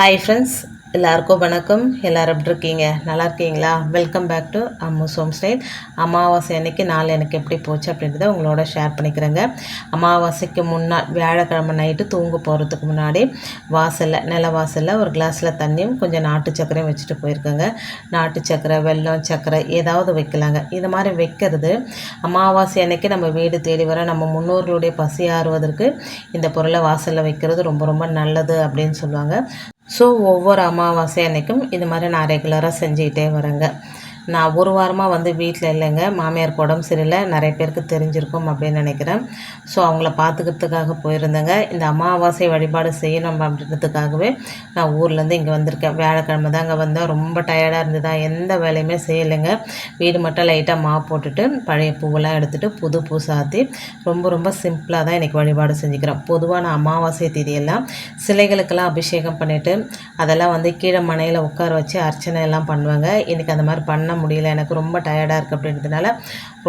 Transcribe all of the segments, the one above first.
Hi friends எல்லாருக்கும் வணக்கம். எல்லோரும் எப்படி இருக்கீங்க? நல்லா இருக்கீங்களா? Welcome back to Ammu Som style அமாவாசை அன்னைக்கு நாள் எனக்கு எப்படி போச்சு அப்படின்றத உங்களோட ஷேர் பண்ணிக்கிறேங்க. அமாவாசைக்கு முன்னாள் வியாழக்கிழமை நைட்டு தூங்க போகிறதுக்கு முன்னாடி வாசலில் நில வாசலில் ஒரு கிளாஸில் தண்ணியும் கொஞ்சம் நாட்டு சக்கரையும் வச்சுட்டு போயிருக்கேங்க. நாட்டு சக்கரை வெள்ளம் சக்கரை ஏதாவது வைக்கலாங்க. இது மாதிரி வைக்கிறது அமாவாசை அன்னைக்கு நம்ம வீடு தேடி வர நம்ம முன்னோர்களுடைய பசி ஆறுவதற்கு இந்த பொருளை வாசலில் வைக்கிறது ரொம்ப ரொம்ப நல்லது அப்படின்னு சொல்லுவாங்க. ஸோ ஒவ்வொரு அமாவாசை அன்றைக்கும் இது மாதிரி நான் ரெகுலராக செஞ்சுக்கிட்டே வரேங்க. நான் ஒரு வாரமாக வந்து வீட்டில் இல்லைங்க. மாமியாருக்கு உடம்பு சரியில்லை. நிறைய பேருக்கு தெரிஞ்சிருக்கும் அப்படின்னு நினைக்கிறேன். ஸோ அவங்கள பார்த்துக்கிறதுக்காக போயிருந்தேங்க. இந்த அமாவாசை வழிபாடு செய்யணும் அப்படின்றதுக்காகவே நான் ஊர்லேருந்து இங்கே வந்திருக்கேன். வியாழக்கிழமை தான் அங்கே வந்தேன். ரொம்ப டயர்டாக இருந்ததா? எந்த வேலையுமே செய்யலைங்க. வீடு மட்டும் லைட்டாக மா போட்டுட்டு பழைய பூவெல்லாம் எடுத்துகிட்டு புது பூ சாத்தி ரொம்ப ரொம்ப சிம்பிளாக தான் இன்றைக்கி வழிபாடு செஞ்சுக்கிறேன் பொதுவாக நான் அமாவாசை தேதியெல்லாம் சிலைகளுக்கெல்லாம் அபிஷேகம் பண்ணிவிட்டு அதெல்லாம் வந்து கீழே மனையில் உட்கார வச்சு அர்ச்சனை எல்லாம் பண்ணுவாங்க. இன்றைக்கி அந்த மாதிரி பண்ண முடியல. எனக்கு ரொம்ப டயர்டாக இருக்குது அப்படின்றதுனால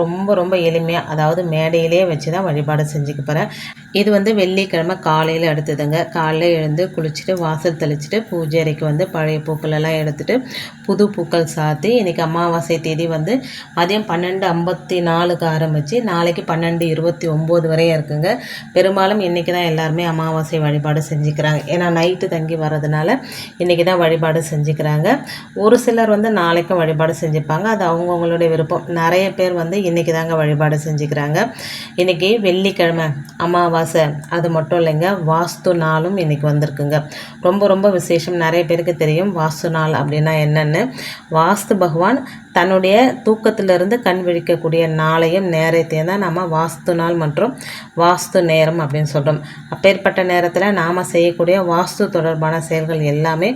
ரொம்ப ரொம்ப எளிமையாக அதாவது மேடையிலே வச்சு தான் வழிபாடு செஞ்சுக்க போகிறேன் இது வந்து வெள்ளிக்கிழமை காலையில் எடுத்ததுங்க. காலையில் எழுந்து குளிச்சுட்டு வாசல் தெளிச்சுட்டு பூஜை அறைக்கு வந்து பழைய பூக்களெல்லாம் எடுத்துகிட்டு புது பூக்கள் சாத்தி இன்றைக்கி அமாவாசை தேதி வந்து மதியம் பன்னெண்டு ஐம்பத்தி நாலுக்கு ஆரம்பித்து நாளைக்கு பன்னெண்டு இருபத்தி ஒம்பது வரையும் இருக்குங்க. பெரும்பாலும் இன்றைக்கி தான் எல்லாருமே அமாவாசை வழிபாடு செஞ்சுக்கிறாங்க. ஏன்னா நைட்டு தங்கி வர்றதுனால இன்றைக்கி தான் வழிபாடு செஞ்சுக்கிறாங்க. ஒரு சிலர் வந்து நாளைக்கும் வழிபாடு செஞ்சுப்பாங்க. அது அவங்கவுங்களுடைய விருப்பம். நிறைய பேர் வந்து இன்றைக்கி தாங்க வழிபாடு செஞ்சுக்கிறாங்க. இன்றைக்கி வெள்ளிக்கிழமை அமாவாசை அது மட்டும் இல்லைங்க வாஸ்து நாளும் இன்றைக்கி வந்திருக்குங்க. ரொம்ப ரொம்ப விசேஷம். நிறைய பேருக்கு தெரியும் வாஸ்து நாள் அப்படின்னா என்னென்னு. வாஸ்து பகவான் தன்னுடைய தூக்கத்திலிருந்து கண் விழிக்கக்கூடிய நாளையும் நேரத்தையும் தான் நம்ம வாஸ்து நாள் மற்றும் வாஸ்து நேரம் அப்படின்னு சொல்கிறோம் அப்பேற்பட்ட நேரத்தில் நாம் செய்யக்கூடிய வாஸ்து தொடர்பான செயல்கள் எல்லாமே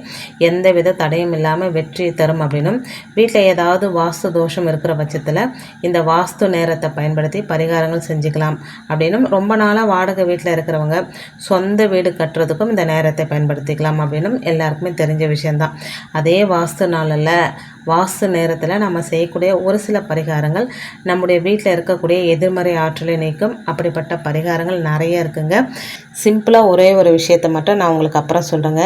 எந்தவித தடையும் இல்லாமல் வெற்றி தரும் அப்படின்னும். வீட்டில் ஏதாவது வாஸ்து தோஷம் இருக்கிற பட்சத்தில் இந்த வாஸ்து நேரத்தை பயன்படுத்தி பரிகாரங்கள் செஞ்சுக்கலாம். அப்படின்னும் ரொம்ப நாளாக வாடகை வீட்டில் இருக்கிறவங்க சொந்த வீடு கட்டுறதுக்கும் இந்த நேரத்தை பயன்படுத்திக்கலாம் அப்படின்னும் எல்லாருக்குமே தெரிஞ்ச விஷயந்தான் அதே வாஸ்து நாளில் வாஸ்து நேரத்தில் நம்ம செய்யக்கூடிய ஒரு சில பரிகாரங்கள் நம்முடைய வீட்டில் இருக்கக்கூடிய எதிர்மறை ஆற்றலை நீக்கும் அப்படிப்பட்ட பரிகாரங்கள் நிறைய இருக்குங்க. சிம்பிளாக ஒரே ஒரு விஷயத்தை மட்டும் நான் உங்களுக்கு அப்புறம் சொல்கிறேங்க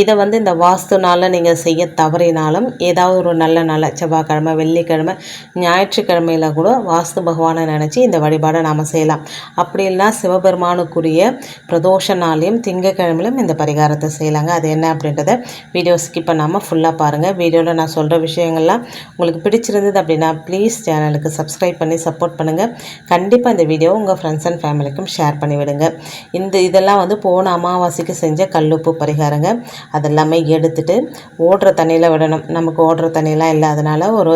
இதை வந்து இந்த வாஸ்து நாளில் நீங்கள் செய்ய தவறினாலும் ஏதாவது ஒரு நல்ல நாள் செவ்வாய்க்கிழமை வெள்ளிக்கிழமை ஞாயிற்றுக்கிழமையில் கூட வாஸ்து பகவானை நினச்சி இந்த வழிபாடை நாம் செய்யலாம். அப்படி இல்லைனா சிவபெருமானுக்குரிய பிரதோஷ நாளையும் திங்கக்கிழமையிலும் இந்த பரிகாரத்தை செய்யலாங்க. அது என்ன அப்படின்றத வீடியோ ஸ்கிப் பண்ணாமல் ஃபுல்லாக பாருங்கள் வீடியோவில் நான் சொல்கிற விஷயங்கள்லாம் உங்களுக்கு பிடிச்சிருந்தது அப்படின்னா ப்ளீஸ் சேனலுக்கு சப்ஸ்கிரைப் பண்ணி சப்போர்ட் பண்ணுங்கள் கண்டிப்பாக இந்த வீடியோ உங்கள் ஃப்ரெண்ட்ஸ் அண்ட் ஃபேமிலிக்கும் ஷேர் பண்ணிவிடுங்க. இந்த இதெல்லாம் வந்து போன அமாவாசைக்கு செஞ்ச கல்லுப்பு பரிகாரங்க. அதெல்லாமே எடுத்துட்டு ஓடுற தண்ணியில் விடணும். நமக்கு ஓடுற தண்ணியெலாம் இல்லாதனால ஒரு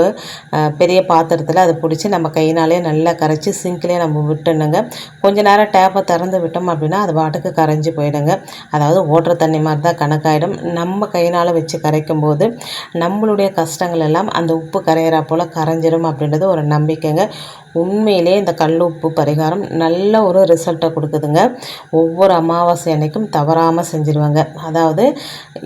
பெரிய பாத்திரத்தில் அதை பிடிச்சி நம்ம கையினாலே நல்லா கரைச்சி சிங்க்லேயே நம்ம விட்டுணுங்க. கொஞ்ச நேரம் டேப்பை திறந்து விட்டோம் அப்படின்னா அது பாட்டுக்கு கரைஞ்சி போயிடுங்க. அதாவது ஓடுற தண்ணி மாதிரி தான் கணக்காயிடும். நம்ம கையினால் வச்சு கரைக்கும் போது நம்மளுடைய கஷ்டங்கள் எல்லாம் அந்த உப்பு கரையிறா போல் கரைஞ்சிடும் அப்படின்றது ஒரு நம்பிக்கைங்க. உண்மையிலே இந்த கல் உப்பு பரிகாரம் நல்ல ஒரு ரிசல்ட்டை கொடுக்குதுங்க. ஒவ்வொரு அமாவாசை அன்னைக்கும் தவறாமல் செஞ்சுருவாங்க. அதாவது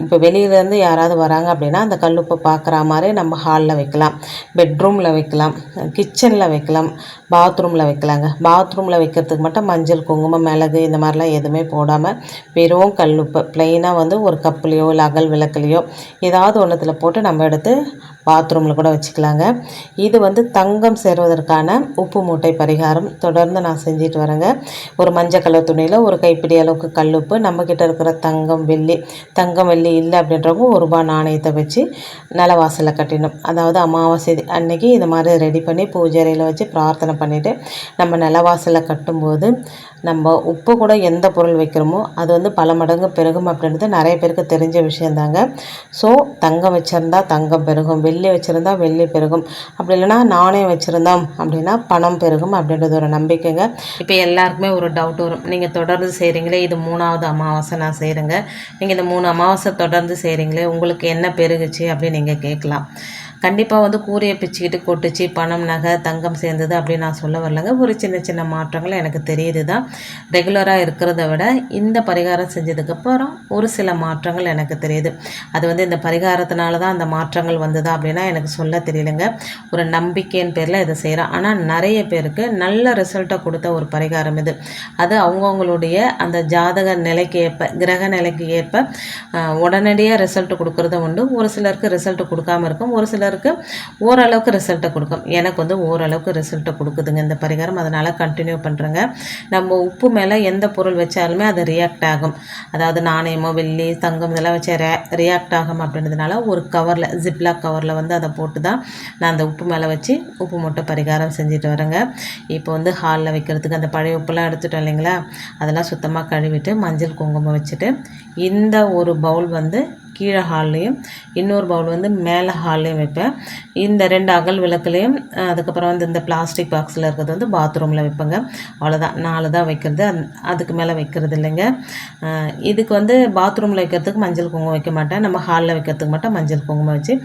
இப்போ வெளியிலேருந்து யாராவது வராங்க அப்படின்னா அந்த கல் உப்பை பார்க்குற மாதிரி நம்ம ஹாலில் வைக்கலாம். பெட்ரூமில் வைக்கலாம். கிச்சனில் வைக்கலாம். பாத்ரூமில் வைக்கலாங்க. பாத்ரூமில் வைக்கிறதுக்கு மட்டும் மஞ்சள் குங்குமம் மிளகு இந்த மாதிரிலாம் எதுவுமே போடாமல் வெறும் கல் உப்பு ப்ளெயினாக வந்து ஒரு கப்புலேயோ இல்லை அகல் விளக்குலேயோ ஏதாவது ஒன்றத்தில் போட்டு நம்ம எடுத்து பாத்ரூமில் கூட வச்சுக்கலாங்க. இது வந்து தங்கம் சேருவதற்கான உப்பு மூட்டை பரிகாரம். தொடர்ந்து நான் செஞ்சுட்டு வரேங்க. ஒரு மஞ்சள் கலர் துணியில் ஒரு கைப்பிடி அளவுக்கு கல்லுப்பு நம்மக்கிட்ட இருக்கிற தங்கம் வெள்ளி தங்கம் வெள்ளி இல்லை அப்படின்றவங்க ஒரு ரூபா நாணயத்தை வச்சு நிலவாசலில் கட்டிடணும் அதாவது அமாவாசை அன்னைக்கு இது மாதிரி ரெடி பண்ணி பூஜைறையில் வச்சு பிரார்த்தனை பண்ணிவிட்டு நம்ம நிலவாசலில் கட்டும்போது நம்ம உப்பு கூட எந்த பொருள் வைக்கிறோமோ அது வந்து பல மடங்கு பெருகும் அப்படின்றது நிறைய பேருக்கு தெரிஞ்ச விஷயந்தாங்க. ஸோ தங்கம் வச்சுருந்தா தங்கம் பெருகும். வெள்ளி வச்சுருந்தா வெள்ளி பெருகும். அப்படி இல்லைன்னா நாணயம் வச்சுருந்தோம் அப்படின்னா பணம் பெருகும் அப்படின்றது ஒரு நம்பிக்கைங்க. இப்போ எல்லாருக்குமே ஒரு டவுட் வரும். நீங்கள் தொடர்ந்து செய்கிறீங்களே இது மூணாவது அமாவாசை நான் செய்கிறேங்க நீங்கள் இந்த மூணு அமாவாசை தொடர்ந்து செய்கிறீங்களே உங்களுக்கு என்ன பெருகுச்சு அப்படின்னு நீங்கள் கேட்கலாம். கண்டிப்பாக வந்து கூரையை பிச்சுக்கிட்டு கொட்டுச்சு பணம் நகை தங்கம் சேர்ந்தது அப்படின்னு நான் சொல்ல வரலங்க. ஒரு சின்ன சின்ன மாற்றங்கள் எனக்கு தெரியுது தான் ரெகுலராக இருக்கிறத விட இந்த பரிகாரம் செஞ்சதுக்கப்புறம் ஒரு சில மாற்றங்கள் எனக்கு தெரியுது. அது வந்து இந்த பரிகாரத்தினால தான் அந்த மாற்றங்கள் வந்ததா அப்படின்னா எனக்கு சொல்ல தெரியலங்க. ஒரு நம்பிக்கையின் பேரில் இதை செய்கிறோம் ஆனால் நிறைய பேருக்கு நல்ல ரிசல்ட்டை கொடுத்த ஒரு பரிகாரம் இது. அது அவங்கவுங்களுடைய அந்த ஜாதக நிலைக்கு ஏற்ப கிரக நிலைக்கு ஏற்ப உடனடியாக ரிசல்ட் கொடுக்குறதும் உண்டு. ஒரு சிலருக்கு ரிசல்ட் கொடுக்காம இருக்கும். ஒரு சிலர் சிலருக்கு ஓரளவுக்கு ரிசல்ட்டை கொடுக்கும். எனக்கு வந்து ஓரளவுக்கு ரிசல்ட்டை கொடுக்குதுங்க. இந்த பரிகாரம் அதனால் கண்டினியூ பண்ணுறேங்க நம்ம உப்பு மேலே எந்த பொருள் வச்சாலுமே அது ரியாக்ட் ஆகும். அதாவது நாணயமோ வெள்ளி தங்கம் இதெல்லாம் வச்சு ரியாக்ட் ஆகும் அப்படின்றதுனால ஒரு கவரில் ஜிப்லாக் கவரில் வந்து அதை போட்டு தான் நான் அந்த உப்பு மேலே வச்சு உப்பு மூட்டை பரிகாரம் செஞ்சுட்டு வரேங்க. இப்போ வந்து ஹாலில் வைக்கிறதுக்கு அந்த பழைய உப்புலாம் எடுத்துட்டோம் இல்லைங்களா? அதெல்லாம் சுத்தமாக கழுவிட்டு மஞ்சள் குங்குமம் வச்சுட்டு இந்த ஒரு பவுல் வந்து கீழே ஹால்லையும் இன்னொரு பவுல் வந்து மேலே ஹால்லையும் வைப்பேன். இந்த ரெண்டு அகல் விளக்குலையும் அதுக்கப்புறம் வந்து இந்த பிளாஸ்டிக் பாக்ஸில் இருக்கிறது வந்து பாத்ரூமில் வைப்பேங்க. அவ்வளோதான் நாலு தான் வைக்கிறது. அந் அதுக்கு மேலே வைக்கிறது இல்லைங்க. இதுக்கு வந்து பாத்ரூமில் வைக்கிறதுக்கு மஞ்சள் குங்குமம் வைக்க மாட்டேன். நம்ம ஹாலில் வைக்கிறதுக்கு மட்டும் மஞ்சள் குங்குமம் வச்சு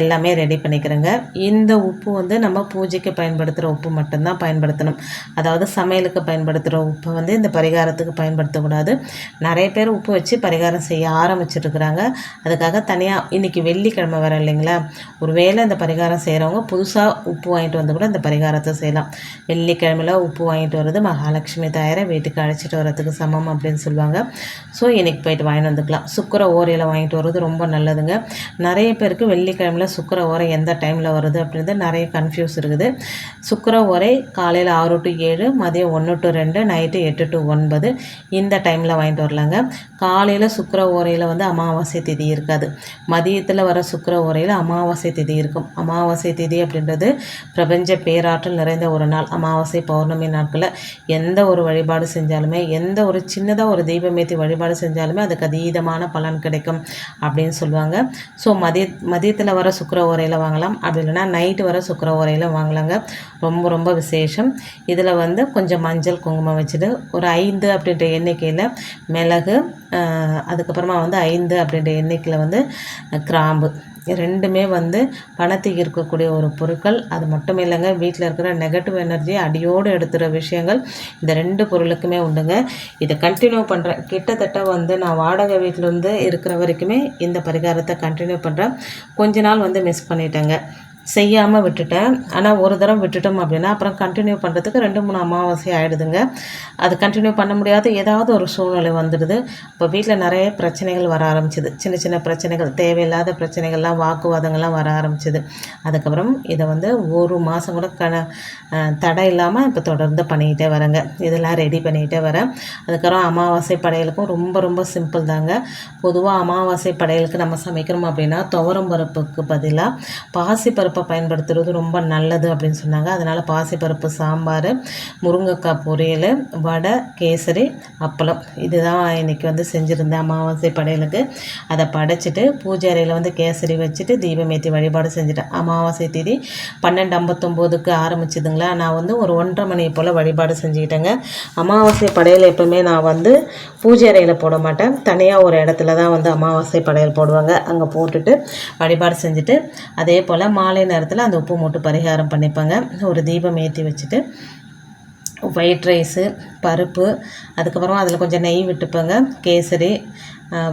எல்லாமே ரெடி பண்ணிக்கிறேங்க. இந்த உப்பு வந்து நம்ம பூஜைக்கு பயன்படுத்துகிற உப்பு மட்டும்தான் பயன்படுத்தணும். அதாவது சமையலுக்கு பயன்படுத்துகிற உப்பை வந்து இந்த பரிகாரத்துக்கு பயன்படுத்தக்கூடாது. நிறைய பேர் உப்பு வச்சு பரிகாரம் செய்ய ஆரம்பிச்சிருக்கிறாங்க அதுக்காக தனியாக இன்றைக்கி வெள்ளிக்கிழமை வர இல்லைங்களா? ஒருவேளை இந்த பரிகாரம் செய்கிறவங்க புதுசாக உப்பு வாங்கிட்டு வந்து கூட இந்த பரிகாரத்தை செய்யலாம். வெள்ளிக்கிழமையில் உப்பு வாங்கிட்டு வர்றது மகாலட்சுமி தாயரை வீட்டுக்கு அழைச்சிட்டு வர்றதுக்கு சமம் அப்படின்னு சொல்லுவாங்க. ஸோ இன்றைக்கி போயிட்டு வாங்கிட்டு வந்துக்கலாம். சுக்கர ஓரையில் வாங்கிட்டு வர்றது ரொம்ப நல்லதுங்க. நிறைய பேருக்கு வெள்ளிக்கிழமையில் சுக்கர ஓரை எந்த டைமில் வருது அப்படின்றது நிறைய கன்ஃபியூஸ் இருக்குது. சுக்கர ஓரை காலையில் ஆறு டு ஏழு மதியம் ஒன்று டு ரெண்டு நைட்டு எட்டு டு ஒன்பது இந்த டைமில் வாங்கிட்டு வரலாங்க. காலையில் சுக்கர ஓரையில் வந்து அமாவாசை திதி இருக்காது. மதியத்தில் வர சுக்கர உரையில் அமாவாசை திதி இருக்கும். அமாவாசை திதி அப்படின்றது பிரபஞ்ச பேராற்றல் நிறைந்த ஒரு நாள். அமாவாசை பௌர்ணமி நாட்களில் எந்த ஒரு வழிபாடு செஞ்சாலுமே எந்த ஒரு சின்னதாக ஒரு தெய்வமேத்தி வழிபாடு செஞ்சாலுமே அதுக்கு அதீதமான பலன் கிடைக்கும் அப்படின்னு சொல்லுவாங்க. ஸோ மதிய மதியத்தில் வர சுக்கர உரையில் வாங்கலாம். அப்படி இல்லைன்னா நைட்டு வர சுக்கர உரையில் வாங்கலாங்க. ரொம்ப ரொம்ப விசேஷம். இதில் வந்து கொஞ்சம் மஞ்சள் குங்குமம் வச்சுட்டு ஒரு ஐந்து அப்படின்ற எண்ணிக்கையில் மிளகு அதுக்கப்புறமா வந்து ஐந்து அப்படின்ற எண்ணிக்கையில் வந்து கிராம்பு. ரெண்டுமே வந்து பணத்துக்கு இருக்கக்கூடிய ஒரு பொருட்கள். அது மட்டும் இல்லைங்க வீட்டில் இருக்கிற நெகட்டிவ் எனர்ஜி அடியோடு எடுத்துகிற விஷயங்கள். இந்த ரெண்டு பொருளுக்குமே உண்டுங்க. இதை கண்டினியூ பண்ணுறேன் கிட்டத்தட்ட வந்து நான் வாடகை வீட்டில் வந்து இருக்கிற வரைக்குமே இந்த பரிகாரத்தை கண்டினியூ பண்ணுறேன் கொஞ்ச நாள் வந்து மிஸ் பண்ணிட்டேங்க. செய்யாமல் விட்டுட்டேன். ஆனால் ஒரு தடவை விட்டுட்டோம் அப்படின்னா அப்புறம் கண்டினியூ பண்ணுறதுக்கு ரெண்டு மூணு அமாவாசை ஆகிடுதுங்க அது கண்டினியூ பண்ண முடியாத ஏதாவது ஒரு சூழ்நிலை வந்துடுது. இப்போ வீட்டில் நிறைய பிரச்சனைகள் வர ஆரம்பிச்சிது. சின்ன சின்ன பிரச்சனைகள் தேவையில்லாத பிரச்சனைகள்லாம் வாக்குவாதங்கள்லாம் வர ஆரம்பிச்சிது. அதுக்கப்புறம் இதை வந்து ஒரு மாதம் கூட கண தடை இல்லாமல் இப்போ தொடர்ந்து பண்ணிக்கிட்டே வரேங்க. இதெல்லாம் ரெடி பண்ணிக்கிட்டே வரேன். அதுக்கப்புறம் அமாவாசை படையலுக்கும் ரொம்ப ரொம்ப சிம்பிள் தாங்க. பொதுவாக அமாவாசை படையலுக்கு நம்ம சமைக்கிறோம் அப்படின்னா துவரம் பருப்புக்கு பதிலாக பருப்பை பயன்படுத்துறது ரொம்ப நல்லது அப்படின்னு சொன்னாங்க. அதனால் பாசிப்பருப்பு சாம்பார் முருங்கைக்காய் பொரியல் வடை கேசரி அப்பளம். இதுதான் இன்னைக்கு வந்து செஞ்சுருந்தேன் அமாவாசை படையலுக்கு. அதை படைச்சிட்டு பூஜை அறையில் வந்து கேசரி வச்சுட்டு தீபம் ஏற்றி வழிபாடு செஞ்சுட்டேன். அமாவாசை தேதி பன்னெண்டு ஐம்பத்தொம்போதுக்கு ஆரம்பிச்சதுங்களா? நான் வந்து ஒரு ஒன்றரை மணி போல் வழிபாடு செஞ்சுக்கிட்டேங்க. அமாவாசை படையல் எப்பவுமே நான் வந்து பூஜை அறையில் போட மாட்டேன். தனியாக ஒரு இடத்துல தான் வந்து அமாவாசை படையல் போடுவாங்க. அங்கே போட்டுட்டு வழிபாடு செஞ்சுட்டு அதே போல் மாலை நேரத்தில் அந்த உப்பு மூட்டு பரிகாரம் பண்ணிப்பாங்க. ஒரு தீபம் ஏற்றி வச்சுட்டு ஒயிட் ரைஸு பருப்பு அதுக்கப்புறமா அதில் கொஞ்சம் நெய் விட்டுப்பேங்க. கேசரி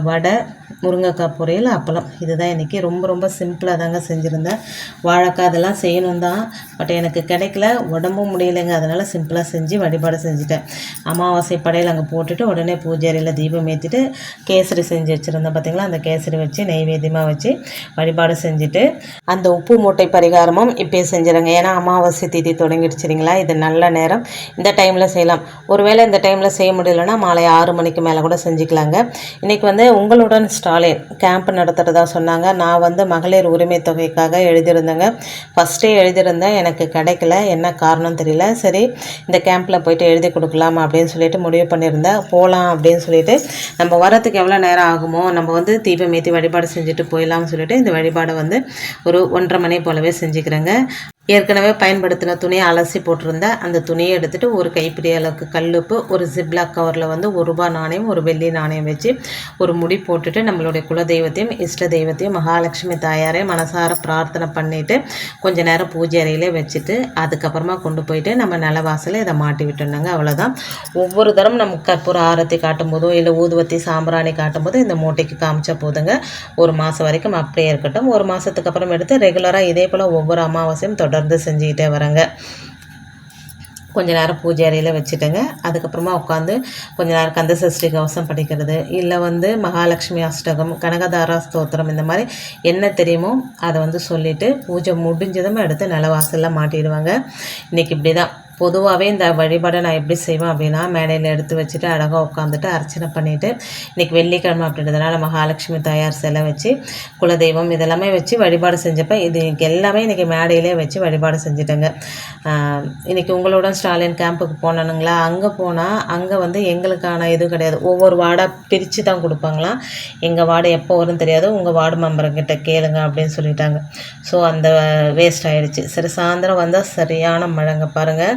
வடை முருங்கைக்காய் பொரியல் அப்பளம். இதுதான் இன்றைக்கி ரொம்ப ரொம்ப சிம்பிளாக தாங்க செஞ்சுருந்தேன் வாழைக்காய் அதெல்லாம் செய்யணும் தான். பட் எனக்கு கிடைக்கல. உடம்பும் முடியலைங்க. அதனால் சிம்பிளாக செஞ்சு வழிபாடு செஞ்சுட்டேன். அமாவாசை படையில் அங்கே போட்டுட்டு உடனே பூஜாரியில் தீபம் ஏற்றிட்டு கேசரி செஞ்சு வச்சுருந்தேன் பார்த்தீங்களா அந்த கேசரி வச்சு நெய்வேத்தியமாக வச்சு வழிபாடு செஞ்சுட்டு அந்த உப்பு மூட்டை பரிகாரமும் இப்போயே செஞ்சுருங்க ஏன்னா அமாவாசை தீதி தொடங்கிடுச்சுங்களா இது நல்ல நேரம். இந்த டைமில் செய்யலாம். ஒருவேளை இந்த டைமில் செய்ய முடியலன்னா மாலை ஆறு மணிக்கு மேலே கூட செஞ்சுக்கலாங்க. இன்றைக்கி வந்து உங்களுடன் ஸ்டாலின் கேம்ப் நடத்துகிறதா சொன்னாங்க. நான் வந்து மகளிர் உரிமை தொகைக்காக எழுதியிருந்தேங்க. ஃபஸ்ட்டே எழுதியிருந்தேன். எனக்கு கிடைக்கல. என்ன காரணம் தெரியல. சரி இந்த கேம்பில் போயிட்டு எழுதி கொடுக்கலாம் அப்படின்னு சொல்லிட்டு முடிவு பண்ணியிருந்தேன். போகலாம் அப்படின்னு சொல்லிட்டு நம்ம வரத்துக்கு எவ்வளோ நேரம் ஆகுமோ நம்ம வந்து தீபம் ஏற்றி வழிபாடு செஞ்சுட்டு போயிடலாம்னு சொல்லிட்டு இந்த வழிபாடை வந்து ஒரு ஒன்றரை மணி போலவே செஞ்சுக்கிறேங்க. ஏற்கனவே பயன்படுத்தின துணியை அலசி போட்டிருந்தேன் அந்த துணியை எடுத்துகிட்டு ஒரு கைப்பிடி அளவுக்கு கல்லுப்பு ஒரு ஜிப்லாக் கவரில் வந்து ஒரு ரூபா நாணயம் ஒரு வெள்ளி நாணயம் வச்சு ஒரு முடி போட்டுட்டு நம்மளுடைய குலதெய்வத்தையும் இஷ்ட தெய்வத்தையும் மகாலட்சுமி தாயாரே மனசார பிரார்த்தனை பண்ணிவிட்டு கொஞ்ச நேரம் பூஜை அறையிலே வச்சுட்டு அதுக்கப்புறமா கொண்டு போயிட்டு நம்ம நிலவாசலில் இதை மாட்டி விட்டுருந்தாங்க அவ்வளோதான் ஒவ்வொரு தரம் நம்ம கற்பூர ஆரத்தி காட்டும் போதோ இல்லை ஊதுவத்தி சாம்பிராணி காட்டும் போதோ இந்த மூட்டைக்கு காமிச்சா போதுங்க. ஒரு மாதம் வரைக்கும் அப்படியே இருக்கட்டும். ஒரு மாதத்துக்கு அப்புறம் எடுத்து ரெகுலராக இதே போல் ஒவ்வொரு அமாவாசையும் தொடர்ந்து செஞ்சுக்கிட்டே வரேங்க. கொஞ்ச நேரம் பூஜை அறையில் வச்சுட்டேங்க. அதுக்கப்புறமா உட்காந்து கொஞ்ச நேரம் கந்த சஷ்டி கவசம் படிக்கிறது இல்லை வந்து மகாலட்சுமி அஷ்டகம் கனகதாரா ஸ்தோத்திரம் இந்த மாதிரி என்ன தெரியுமோ அதை வந்து சொல்லிவிட்டு பூஜை முடிஞ்சதும் எடுத்து நிலவாசலில் மாட்டிடுவாங்க. இன்றைக்கி இப்படி தான் பொதுவாகவே இந்த வழிபாடை நான் எப்படி செய்வேன் அப்படின்னா மேடையில் எடுத்து வச்சுட்டு அழகாக உட்காந்துட்டு அர்ச்சனை பண்ணிவிட்டு இன்றைக்கி வெள்ளிக்கிழமை அப்படின்றதுனால மகாலட்சுமி தாயார் சிலை வச்சு குலதெய்வம் இதெல்லாமே வச்சு வழிபாடு செஞ்சப்போ இது எல்லாமே இன்றைக்கி மேடையிலே வச்சு வழிபாடு செஞ்சுட்டேங்க. இன்றைக்கி உங்களோட ஸ்டாலின் கேம்புக்கு போனானுங்களா? அங்கே போனால் அங்கே வந்து எங்களுக்கான இது கிடையாது. ஒவ்வொரு வார்டாக பிரித்து தான் கொடுப்பாங்களாம் எங்கள் வார்டு எப்போ வரும்னு தெரியாது. உங்கள் வார்டு மெம்பர்கிட்ட கேளுங்க அப்படின்னு சொல்லிட்டாங்க. ஸோ அந்த வேஸ்ட் ஆகிடுச்சு சரி சாயந்தரம் வந்தால் சரியான மழைங்க பாருங்கள்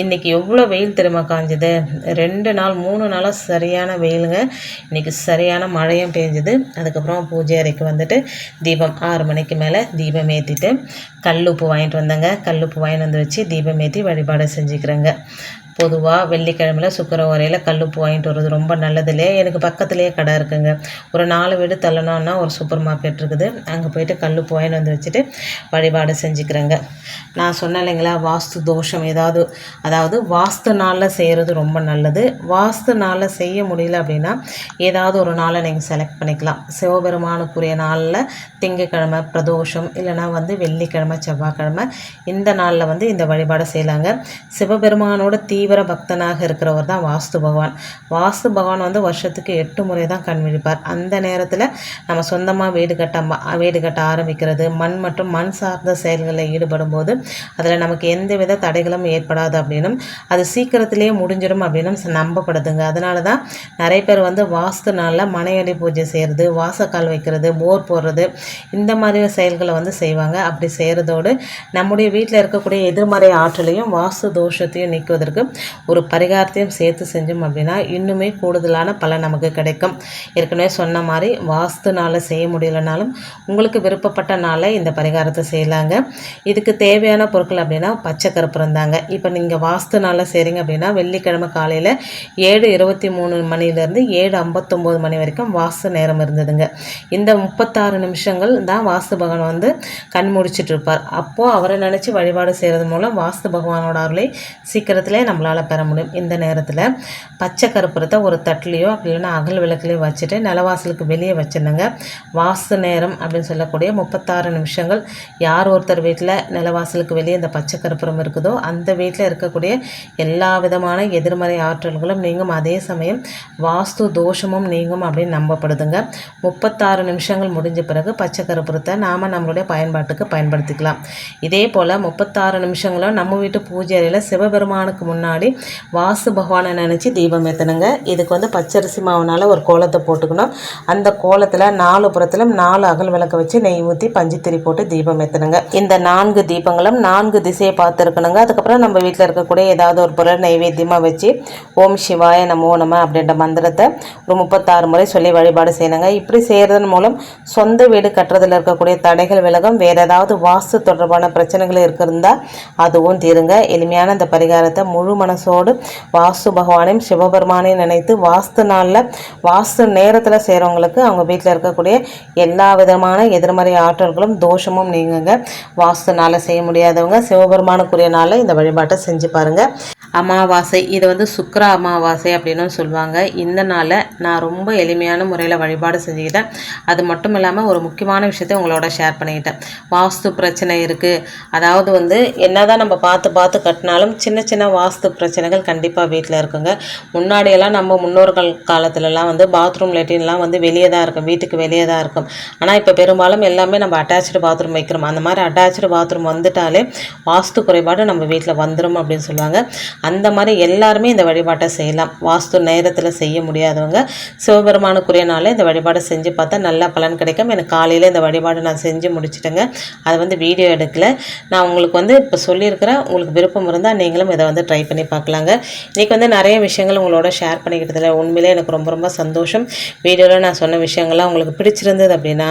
இன்றைக்கி எவ்வளோ வெயில் தெரியுமா காஞ்சது? ரெண்டு நாள் மூணு நாளாக சரியான வெயிலுங்க. இன்றைக்கி சரியான மழையும் பெஞ்சுது அதுக்கப்புறம் பூஜை அறைக்கு வந்துட்டு தீபம் ஆறு மணிக்கு மேலே தீபம் ஏற்றிட்டு கல்லுப்பு வாங்கிட்டு வந்தேங்க. கல்லுப்பு வாங்கிட்டு வந்து வச்சு தீபம் ஏற்றி வழிபாடு செஞ்சுக்கிறேங்க. பொதுவாக வெள்ளிக்கிழமையில் சுக்கர உரையில் கல்லுப்பு வாங்கிட்டு வர்றது ரொம்ப நல்லது இல்லையா எனக்கு பக்கத்துலேயே கடை இருக்குங்க. ஒரு நாலு வீடு தள்ளணும்னா ஒரு சூப்பர் மார்க்கெட் இருக்குது. அங்கே போயிட்டு கல்லுப்பு வாங்கிட்டு வந்து வச்சுட்டு வழிபாடு செஞ்சுக்கிறேங்க. நான் சொன்னேன் இல்லைங்களா வாஸ்து தோஷம் ஏதாவது அதாவது வாஸ்து நாளில் செய்கிறது ரொம்ப நல்லது. வாஸ்து நாளில் செய்ய முடியல அப்படின்னா ஏதாவது ஒரு நாளை நீங்கள் செலக்ட் பண்ணிக்கலாம். சிவபெருமானுக்குரிய நாளில் திங்கக்கிழமை பிரதோஷம் இல்லைனா வந்து வெள்ளிக்கிழமை செவ்வாய்க்கிழமை இந்த நாளில் வந்து இந்த வழிபாடை செய்யலாங்க. சிவபெருமானோட தீவிர பக்தனாக இருக்கிறவர் தான் வாஸ்து பகவான். வாஸ்து பகவான் வந்து வருஷத்துக்கு எட்டு முறை தான் கண் விழிப்பார். அந்த நேரத்தில் நம்ம சொந்தமாக வீடு கட்ட வீடு கட்ட ஆரம்பிக்கிறது மண் மற்றும் மண் சார்ந்த செயல்களில் ஈடுபடும் போது அதில் நமக்கு எந்த வித தடைகளும் ஏற்படாது அப்படின்னும் அது சீக்கிரத்திலேயே முடிஞ்சிடும் அப்படின்னும் நம்பப்படுதுங்க. அதனால தான் நிறைய பேர் வந்து வாஸ்து நாளில் மனையடி பூஜை செய்கிறது வாசக்கால் வைக்கிறது போர் போடுறது இந்த மாதிரி செயல்களை வந்து செய்வாங்க. அப்படி செய்கிறதோடு நம்முடைய வீட்டில் இருக்கக்கூடிய எதிர்மறை ஆற்றலையும் வாஸ்து தோஷத்தையும் நீக்குவதற்கு ஒரு பரிகாரத்தையும் சேர்த்து செஞ்சோம் அப்படின்னா இன்னுமே கூடுதலான பலன் நமக்கு கிடைக்கும். ஏற்கனவே சொன்ன மாதிரி வாஸ்து நாளில் செய்ய முடியலனாலும் உங்களுக்கு விருப்பப்பட்ட நாளில் இந்த பரிகாரத்தை செய்யலாங்க. இதுக்கு தேவையான பொருட்கள் அப்படின்னா பச்சை கருப்பு இருந்தாங்க இப்போ நீங்கள் வாஸ்து நாளில் செய்கிறீங்க அப்படின்னா வெள்ளிக்கிழமை காலையில் ஏழு இருபத்தி மூணு மணிலேருந்து ஏழு ஐம்பத்தொம்போது மணி வரைக்கும் வாஸ்து நேரம் இருந்ததுங்க. இந்த முப்பத்தாறு நிமிஷங்கள் தான் வாஸ்து பகவான் வந்து கண் முடிச்சிட்டு இருப்பார். அப்போது அவரை நினச்சி வழிபாடு செய்கிறது மூலம் வாஸ்து பகவானோட அருளை சீக்கிரத்திலே நம்மளால் பெற முடியும். இந்த நேரத்தில் பச்சை கருப்புறத்தை ஒரு தட்டிலையோ அப்படி இல்லைன்னா அகல் விளக்குலையோ வச்சுட்டு நிலவாசலுக்கு வெளியே வச்சிருந்தங்க வாஸ்து நேரம் அப்படின்னு சொல்லக்கூடிய முப்பத்தாறு நிமிஷங்கள் யார் ஒருத்தர் வீட்டில் நிலவாசலுக்கு வெளியே இந்த பச்சை கருப்புறம் இருக்குதோ அந்த வீட்டில் இருக்கக்கூடிய எல்லா விதமான எதிர்மறை ஆற்றல்களும் நீங்கும். அதே சமயம் வாஸ்து தோஷமும் நீங்கும் அப்படின்னு நம்பப்படுதுங்க. முப்பத்தாறு நிமிஷங்கள் முடிஞ்ச பிறகு பச்சை கருப்புறத்தை நாம் நம்மளுடைய பயன்பாட்டுக்கு பயன்படுத்திக்கலாம். இதே போல் முப்பத்தாறு நிமிஷங்களும் நம்ம வீட்டு பூஜை அறையில் சிவபெருமானுக்கு முன்னாடி வாஸ்து வாசு பகவானை நினச்சி தீபம் ஏற்றணுங்க இதுக்கு வந்து பச்சரிசி மாவுனால் ஒரு கோலத்தை போட்டுக்கணும். அந்த கோலத்தில் நாலு புறத்திலும் நாலு அகல் விளக்க வச்சு நெய் ஊற்றி பஞ்சுத்திரி போட்டு தீபம் ஏற்றணுங்க இந்த நான்கு தீபங்களும் நான்கு திசையை பார்த்து இருக்கணுங்க அதுக்கப்புறம் நம்ம வீட்டில் இருக்கக்கூடிய ஏதாவது ஒரு பொருள் நைவேத்தியமாக வச்சு ஓம் சிவாய நமோ நம அப்படின்ற மந்திரத்தை ஒரு முப்பத்தாறு முறை சொல்லி வழிபாடு செய்யணுங்க. இப்படி செய்கிறதன் மூலம் சொந்த வீடு கட்டுறதுல இருக்கக்கூடிய தடைகள் விலகும் வேறு ஏதாவது வாஸ்து தொடர்பான பிரச்சனைகள் இருக்கிறதா அதுவும் தீருங்க. எளிமையான இந்த பரிகாரத்தை முழு மனசோடு வாஸ்து பகவானையும் சிவபெருமானையும் நினைத்து வாஸ்து நாளில் வாஸ்து நேரத்தில் செய்கிறவங்களுக்கு அவங்க வீட்டில் இருக்கக்கூடிய எல்லா விதமான எதிர்மறை ஆற்றல்களும் தோஷமும் நீங்குங்க. வாஸ்து நாளில் செய்ய முடியாதவங்க சிவபெருமானுக்குரிய நாளில் இந்த வழிபாடு வழிபாட்டை செஞ்சு பாருங்கள் அமாவாசை இது வந்து சுக்கர அமாவாசை அப்படின்னு சொல்லுவாங்க. இந்த நாளில் நான் ரொம்ப எளிமையான முறையில் வழிபாடு செஞ்சுக்கிட்டேன். அது மட்டும் இல்லாமல் ஒரு முக்கியமான விஷயத்த உங்களோட ஷேர் பண்ணிக்கிட்டேன். வாஸ்து பிரச்சனை இருக்குது அதாவது வந்து என்னதான் நம்ம பார்த்து பார்த்து கட்டினாலும் சின்ன சின்ன வாஸ்து பிரச்சனைகள் கண்டிப்பாக வீட்டில் இருக்குங்க. முன்னாடியெல்லாம் நம்ம முன்னோர்கள் காலத்துலலாம் வந்து பாத்ரூம் லெட்டின்லாம் வந்து வெளியே தான் இருக்கும். வீட்டுக்கு வெளியே தான் இருக்கும். ஆனால் இப்போ பெரும்பாலும் எல்லாமே நம்ம அட்டாச்சு பாத்ரூம் வைக்கிறோம். அந்த மாதிரி அட்டாச்சு பாத்ரூம் வந்துட்டாலே வாஸ்து குறைபாடு நம்ம வீட்டில் வந்து வந்துடும் அப்படின்னு சொல்லுவாங்க. அந்த மாதிரி எல்லாருமே இந்த வழிபாட்டை செய்யலாம். வாஸ்து நேரத்தில் செய்ய முடியாதவங்க சிவபெருமானுக்குரிய நாளில் இந்த வழிபாடை செஞ்சு பார்த்தா நல்ல பலன் கிடைக்கும். எனக்கு காலையில் இந்த வழிபாடு நான் செஞ்சு முடிச்சிட்டேங்க. அதை வந்து வீடியோ எடுக்கல. நான் உங்களுக்கு வந்து இப்போ சொல்லியிருக்கிறேன். உங்களுக்கு விருப்பம் இருந்தால் நீங்களும் இதை வந்து ட்ரை பண்ணி பார்க்கலாங்க. இன்றைக்கி வந்து நிறைய விஷயங்கள் உங்களோட ஷேர் பண்ணிக்கிட்டதில் உண்மையிலே எனக்கு ரொம்ப ரொம்ப சந்தோஷம். வீடியோவில் நான் சொன்ன விஷயங்கள்லாம் உங்களுக்கு பிடிச்சிருந்தது அப்படின்னா